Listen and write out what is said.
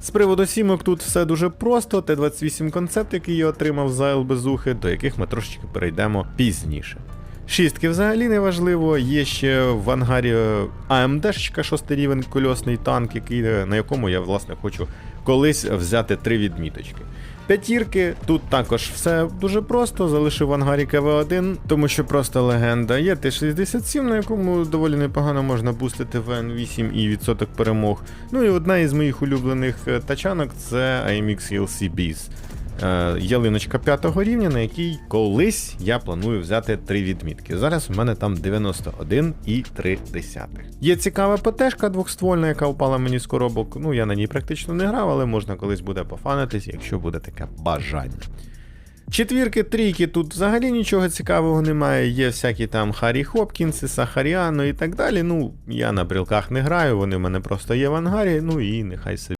З приводу сімок тут все дуже просто. Т-28 концепт, який я отримав за ЛБЗухи, до яких ми трошечки перейдемо пізніше. Шістки взагалі не важливо. Є ще в ангарі АМДшечка шостий рівень кольосний танк, який, на якому я власне хочу колись взяти три відміточки. П'ятірки, тут також все дуже просто, залишив в ангарі КВ-1, тому що просто легенда. Є Т-67, на якому доволі непогано можна бустити ВН8 і відсоток перемог. Ну і одна із моїх улюблених е, тачанок це AMX ELC Bees. Е, ялиночка п'ятого рівня, на якій колись я планую взяти три відмітки. Зараз у мене там 91 і 3 десятих. Є цікава ПТшка двохствольна, яка впала мені з коробок. Ну я на ній практично не грав, але можна колись буде пофанитись, якщо буде таке бажання. Четвірки, трійки, тут взагалі нічого цікавого немає. Є всякі там Харі Хопкінси, Сахаріано і так далі. Ну, я на брілках не граю, вони в мене просто є в ангарі, ну і нехай собі.